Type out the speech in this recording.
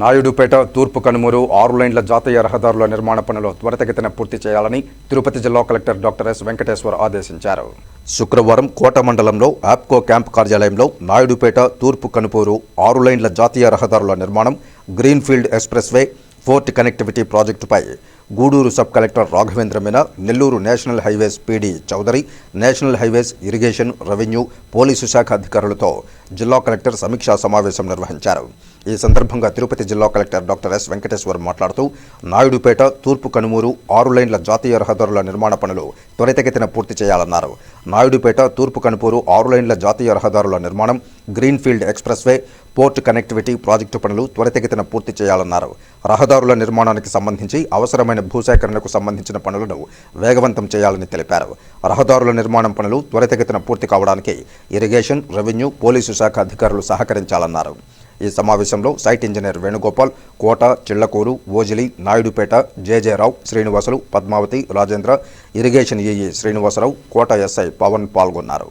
నాయుడుపేట తూర్పు కనుమూరు ఆరు లైన్ల జాతీయ రహదారుల నిర్మాణ పనులు త్వరితగతిన పూర్తి చేయాలని తిరుపతి జిల్లా కలెక్టర్ డాక్టర్ ఎస్ వెంకటేశ్వర్ ఆదేశించారు. శుక్రవారం కోట మండలంలో ఆప్కో క్యాంప్ కార్యాలయంలో నాయుడుపేట తూర్పు కనుపూరు ఆరు లైన్ల జాతీయ రహదారుల నిర్మాణం greenfield express way port connectivity ప్రాజెక్టుపై Gudur sub collector Raghavendra Meena Nellore national highways PD Chowdary national highways irrigation revenue police శాఖ అధికారులతో జిల్లా కలెక్టర్ సమీక్షా సమావేశం నిర్వహించారు. ఈ సందర్భంగా తిరుపతి జిల్లా కలెక్టర్ డాక్టర్ ఎస్ వెంకటేశ్వర్ మాట్లాడుతూ నాయుడుపేట తూర్పు కనుమూరు ఆరు లైన్ల జాతీయ రహదారుల నిర్మాణ పనులు త్వరితగతిన పూర్తి చేయాలన్నారు. నాయుడుపేట తూర్పు కనుపూరు ఆరు లైన్ల జాతీయ రహదారుల నిర్మాణం greenfield express way port connectivity project పనులు త్వరితగతిన పూర్తి చేయాలన్నారు. రహదారుల నిర్మాణానికి సంబంధించి అవసరమైన భూసేకరణకు సంబంధించిన పనులను వేగవంతం చేయాలని తెలిపారు. రహదారుల నిర్మాణం పనులు త్వరితగతిన పూర్తి కావడానికి ఇరిగేషన్ రెవెన్యూ పోలీసు శాఖ అధికారులు సహకరించాలన్నారు. ఈ సమావేశంలో site engineer Venugopal Kota Chillakur Ojili Naidupeta జేజేరావు Srinivasulu Padmavathi Rajendra irrigation EE Srinivasarao Kota SI Pavan పాల్గొన్నారు.